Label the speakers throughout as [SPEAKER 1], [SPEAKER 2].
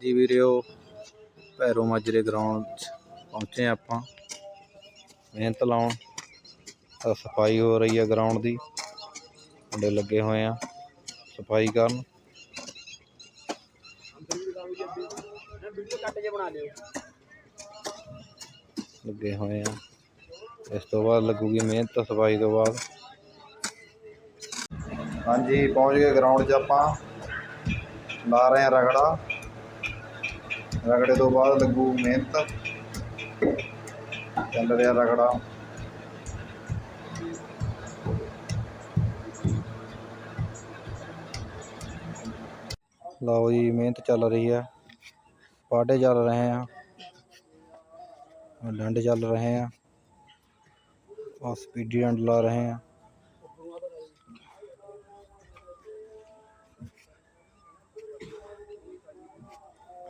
[SPEAKER 1] ਜੀ ਵੀਰਿਓ ਭੈਰੋ ਮਾਜਰੇ ਗਰਾਊਂਡ 'ਚ ਪਹੁੰਚੇ ਹਾਂ ਆਪਾਂ। ਮਿਹਨਤ ਲਾਉਣ ਤਾਂ ਸਫ਼ਾਈ ਹੋ ਰਹੀ ਹੈ ਗਰਾਊਂਡ ਦੀ। ਮੁੰਡੇ ਲੱਗੇ ਹੋਏ ਆ ਸਫ਼ਾਈ ਕਰਨ। ਲੱਗੇ ਹੋਏ ਆ। ਇਸ ਤੋਂ ਬਾਅਦ ਲੱਗੂਗੀ ਮਿਹਨਤ, ਸਫ਼ਾਈ ਤੋਂ ਬਾਅਦ। ਹਾਂਜੀ, ਪਹੁੰਚ ਗਏ ਗਰਾਊਂਡ 'ਚ ਆਪਾਂ। ਲਾ ਰਹੇ ਆ ਰਗੜਾ। ਰਗੜੇ ਤੋਂ ਬਾਅਦ ਲੱਗੂ ਮਿਹਨਤ ਚੱਲ ਰਿਹਾ ਰਗੜਾ ਲਓ ਜੀ ਮਿਹਨਤ ਚੱਲ ਰਹੀ ਹੈ ਪਾਟੇ ਚੱਲ ਰਹੇ ਆ ਡੰਡ ਚੱਲ ਰਹੇ ਆ ਆ ਸਪੀਡੀ ਡੰਡ ਲਾ ਰਹੇ ਆ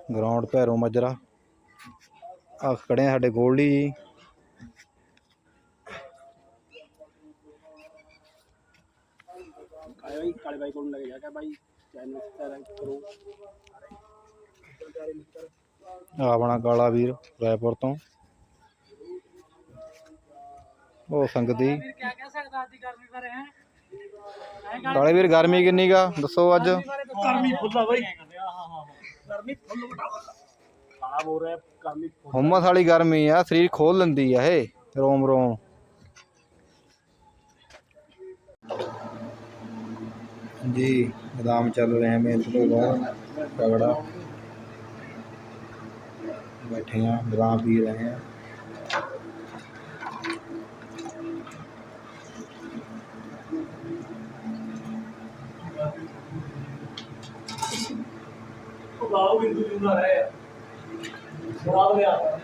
[SPEAKER 1] ਗਰਾਊਂਡ ਭੈਰੋ ਮਜਰਾ। ਆ ਖੜੇ ਆ ਸਾਡੇ ਗੋਲਡੀ ਜੀ।
[SPEAKER 2] ਆਇਆ ਭਾਈ ਕਾਲੇ ਬਾਈ ਕੋਲ ਲੱਗ ਜਾ ਕੇ ਭਾਈ ਚੈਨਲ ਸਬਸਕ੍ਰਾਈਬ ਕਰੋ।
[SPEAKER 1] ਆ ਆਪਣਾ ਕਾਲਾ ਵੀਰ ਰਾਏਪੁਰ ਤੋਂ। ਉਹ ਸੰਗਤੀ
[SPEAKER 2] ਕੀ ਕਹਿ ਸਕਦਾ ਅੱਜ ਦੀ ਗਰਮੀ ਬਾਰੇ ਹੈ?
[SPEAKER 1] ਕਾਲੇ ਵੀਰ ਗਰਮੀ ਕਿੰਨੀ ਗਾ ਦੱਸੋ ਅੱਜ।
[SPEAKER 2] ਗਰਮੀ ਫੁੱਲਾ ਬਾਈ। ਗਰਮੀ ਫੁੱਲ ਬਟਾ ਖਰਾਬ ਹੋ ਰਿਹਾ ਗਰਮੀ ਫੁੱਲ
[SPEAKER 1] ਹੁਮਸ ਵਾਲੀ ਗਰਮੀ ਆ ਸਰੀਰ ਖੋਲ ਲੈਂਦੀ ਆ ਇਹ ਰੋਮ ਰੋਮ। ਜੀ ਬਦਾਮ ਚੱਲ ਰਹੇ ਆ ਮਿਹਨਤ ਤੋਂ ਬਾਅਦ ਤਗੜਾ। ਬੈਠੇ ਆ ਬਦਾਮ ਪੀ ਰਹੇ ਆ।
[SPEAKER 2] ਉਹ ਗਾਉ ਬਿੰਦੂ ਜਿੰਦਾ ਰਹੇ ਸਵਾਦ ਲਿਆ।